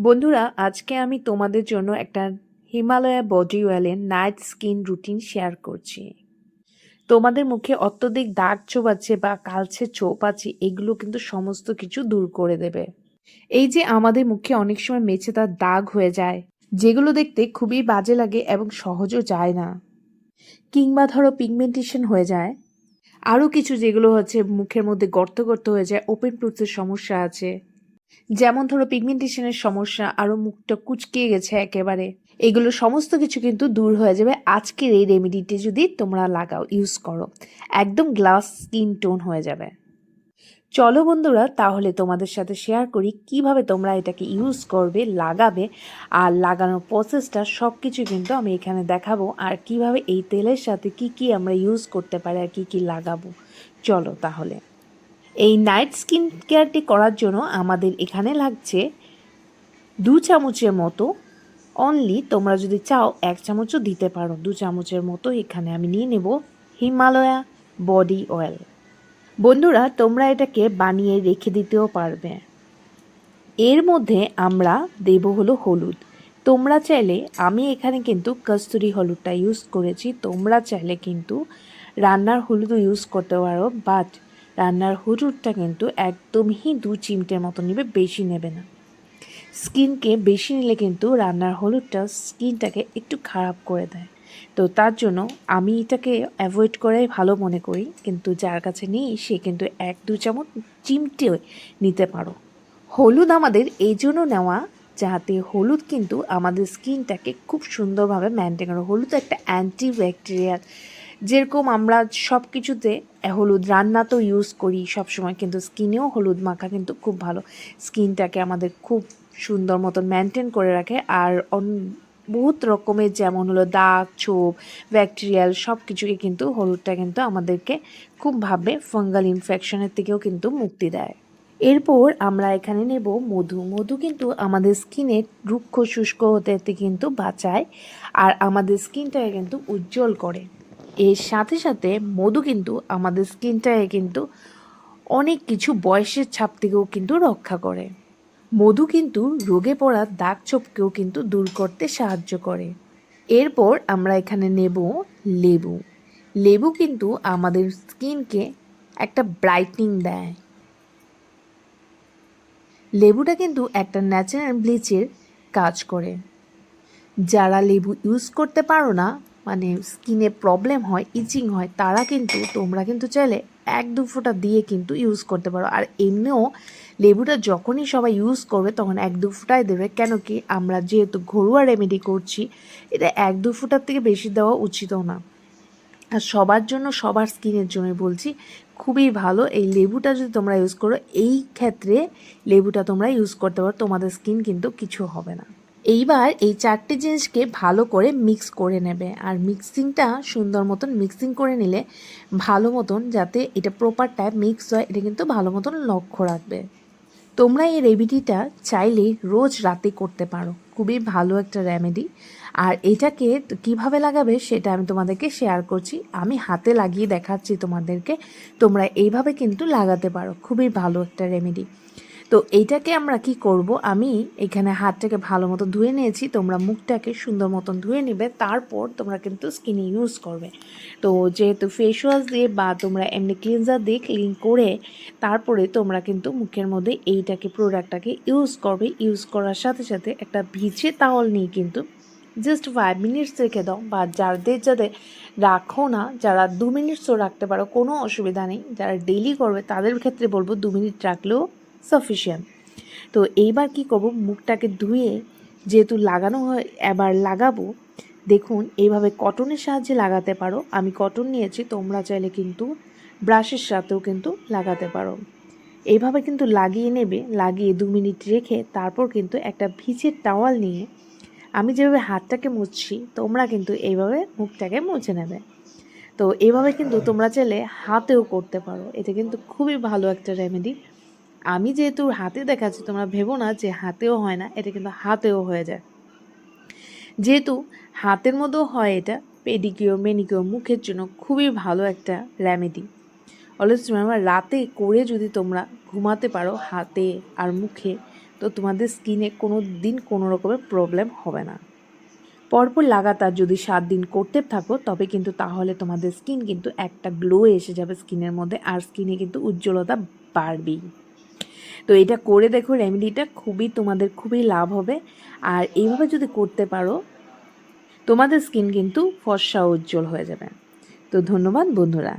বন্ধুরা, আজকে আমি তোমাদের জন্য একটা হিমালয়া বডি অয়েলের নাইট স্কিন রুটিন শেয়ার করছি। তোমাদের মুখে অত্যধিক দাগ চোপ আছে বা কালছে চোপ আছে, এগুলো কিন্তু সমস্ত কিছু দূর করে দেবে। এই যে আমাদের মুখে অনেক সময় মেচে তার দাগ হয়ে যায়, যেগুলো দেখতে খুবই বাজে লাগে এবং সহজও যায় না। কিংবা ধরো পিগমেন্টেশন হয়ে যায়, আরও কিছু যেগুলো হচ্ছে মুখের মধ্যে গর্ত গর্ত হয়ে যায়, ওপেন প্রুফের সমস্যা আছে। যেমন ধরো পিগমেন্টেশনের সমস্যা আরও মুখটা কুচকে গেছে একেবারে, এগুলো সমস্ত কিছু কিন্তু দূর হয়ে যাবে। আজকের এই রেমেডিটি যদি তোমরা লাগাও ইউজ করো, একদম গ্লাস স্কিন টোন হয়ে যাবে। চলো বন্ধুরা, তাহলে তোমাদের সাথে শেয়ার করি কীভাবে তোমরা এটাকে ইউজ করবে, লাগাবে, আর লাগানোর প্রসেসটা সব কিছু কিন্তু আমি এখানে দেখাবো, আর কীভাবে এই তেলের সাথে কি কি আমরা ইউজ করতে পারি আর কি কি লাগাবো। চলো তাহলে। এই নাইট স্কিন কেয়ারটি করার জন্য আমাদের এখানে লাগছে দু চামচের মতো অনলি তোমরা যদি চাও এক চামচও দিতে পারো। দু চামচের মতো এখানে আমি নিয়ে নেব হিমালয়া বডি অয়েল বন্ধুরা, তোমরা এটাকে বানিয়ে রেখে দিতেও পারবে। এর মধ্যে আমরা দেব হলো হলুদ। তোমরা চাইলে, আমি এখানে কিন্তু কস্তুরি হলুদটা ইউজ করেছি। তোমরা চাইলে কিন্তু রান্নার হলুদও ইউজ করতে পারো বাট রান্নার হলুদটা কিন্তু একদমই দু চিমটের মতো নেবে, বেশি নেবে না। স্কিনকে বেশি নিলে কিন্তু রান্নার হলুদটা স্কিনটাকে একটু খারাপ করে দেয়। তো তার জন্য আমি এটাকে অ্যাভয়েড করাই ভালো মনে করি, কিন্তু যার কাছে নেই, সে কিন্তু এক দু চামচ চিমটে নিতে পারো। হলুদ আমাদের এই জন্য নেওয়া যাতে হলুদ কিন্তু আমাদের স্কিনটাকে খুব সুন্দরভাবে মেনটেন করে। হলুদ একটা অ্যান্টি ব্যাকটেরিয়াল যেরকম আমরা সব কিছুতে হলুদ রান্না তো ইউজ করি সব সময় কিন্তু স্কিনেও হলুদ মাখা কিন্তু খুব ভালো। স্কিনটাকে আমাদের খুব সুন্দর মতন মেনটেন করে রাখে। আর বহুত রকমের যেমন হলো দাগ, ছোপ ব্যাকটেরিয়াল সব কিছুকে কিন্তু হলুদটা কিন্তু আমাদেরকে খুবভাবে ফাঙ্গাল ইনফেকশনের থেকেও কিন্তু মুক্তি দেয়। এরপর আমরা এখানে নেব মধু। মধু কিন্তু আমাদের স্কিনে রুক্ষ শুষ্ক হতে কিন্তু বাঁচায়, আর আমাদের স্কিনটাকে কিন্তু উজ্জ্বল করে। এর সাথে সাথে মধু কিন্তু আমাদের স্কিনটাকে কিন্তু অনেক কিছু বয়সের ছাপ থেকেও কিন্তু রক্ষা করে। মধু কিন্তু রোগে পড়া দাগ ছোপকেও কিন্তু দূর করতে সাহায্য করে। এরপর আমরা এখানে নেব লেবু। লেবু কিন্তু আমাদের স্কিনকে একটা ব্রাইটনিং দেয়। লেবুটা কিন্তু একটা ন্যাচারাল ব্লিচের কাজ করে। যারা লেবু ইউজ করতে পারো না মানে স্কিনে প্রবলেম হয় ইচিং হয়, তারা কিন্তু, তোমরা কিন্তু চাইলে এক দু ফোঁটা দিয়ে কিন্তু ইউজ করতে পারো। আর এমনিও লেবুটা যখনই সবাই ইউজ করবে, তখন এক দু ফোঁটাই দেবে। কেন কি আমরা যেহেতু ঘরোয়া রেমেডি করছি, এটা এক দু ফোঁটার থেকে বেশি দেওয়া উচিতও না। আর সবার জন্য, সবার স্কিনের জন্য বলছি, খুবই ভালো। এই লেবুটা যদি তোমরা ইউজ করো, এই ক্ষেত্রে লেবুটা তোমরা ইউজ করতে পারো, তোমাদের স্কিন কিন্তু কিছু হবে না। এইবার এই চারটে জিনিসকে ভালো করে মিক্স করে নেবে। আর মিক্সিংটা সুন্দর মতন মিক্সিং করে নিলে ভালো মতন যাতে এটা প্রপার টাইপ মিক্স হয়, এটা কিন্তু ভালো মতন লক্ষ্য রাখবে। তোমরা এই রেমেডিটা চাইলে রোজ রাতে করতে পারো। খুবই ভালো একটা রেমেডি। আর এটাকে কীভাবে লাগাবে সেটা আমি তোমাদেরকে শেয়ার করছি। আমি হাতে লাগিয়ে দেখাচ্ছি তোমাদেরকে। তোমরা এইভাবে কিন্তু লাগাতে পারো। খুবই ভালো একটা রেমেডি। তো এইটাকে আমরা কি করব? আমি এখানে হাতটাকে ভালো মতো ধুয়ে নিয়েছি। তোমরা মুখটাকে সুন্দর মতন ধুয়ে নেবে। তারপর তোমরা কিন্তু স্কিনে ইউজ করবে। তো যেহেতু ফেস ওয়াশ দিয়ে বা তোমরা এমনি ক্লিনজার দিয়ে ক্লিন করে তারপরে তোমরা কিন্তু মুখের মধ্যে এইটাকে প্রোডাক্টটাকে ইউজ করবে। ইউজ করার সাথে সাথে একটা ভিজে তাওয়াল নিয়ে কিন্তু জাস্ট ফাইভ মিনিটস রেখে দাও। বা যাদের যাদের রাখো না, যারা দু মিনিটসও রাখতে পারো, কোনো অসুবিধা নেই। যারা ডেলি করবে, তাদের ক্ষেত্রে বলব দু মিনিট রাখলেও সাফিসিয়েন্ট তো এইবার কি করব? মুখটাকে ধুয়ে যেহেতু লাগানো হয়, এবার লাগাবো। দেখুন, এইভাবে কটনের সাহায্যে লাগাতে পারো। আমি কটন নিয়েছি, তোমরা চাইলে কিন্তু ব্রাশের সাথেও কিন্তু লাগাতে পারো। এইভাবে কিন্তু লাগিয়ে নেবে, লাগিয়ে দু মিনিট রেখে তারপর কিন্তু একটা ভিজের টাওয়াল নিয়ে আমি যেভাবে হাতটাকে মুছছি, তোমরা কিন্তু এইভাবে মুখটাকে মুছে নেবে। তো এইভাবে কিন্তু তোমরা চাইলে হাতেও করতে পারো। এটা কিন্তু খুবই ভালো একটা রেমেডি আমি যেহেতু হাতে দেখাচ্ছি, তোমরা ভেবো না যে হাতেও হয় না, এটা কিন্তু হাতেও হয়ে যায়। যেহেতু হাতের মধ্যেও হয় এটা পেডিকিও মেনিকিও মুখের জন্য খুবই ভালো একটা রেমেডি অলওয়েজ আমার রাতে করে যদি তোমরা ঘুমাতে পারো হাতে আর মুখে, তো তোমাদের স্কিনে কোনো দিন কোনো রকমের প্রবলেম হবে না। পরপর লাগাতার যদি সাত দিন করতে থাকো, তবে কিন্তু তাহলে তোমাদের স্কিন কিন্তু একটা গ্লো এসে যাবে স্কিনের মধ্যে, আর স্কিনে কিন্তু উজ্জ্বলতা বাড়বেই। তো এটা করে দেখো রেমেডিটা খুবই তোমাদের খুবই লাভ হবে। আর এইভাবে যদি করতে পারো, তোমাদের স্কিন কিন্তু ফর্সা উজ্জ্বল হয়ে যাবে। তো ধন্যবাদ বন্ধুরা।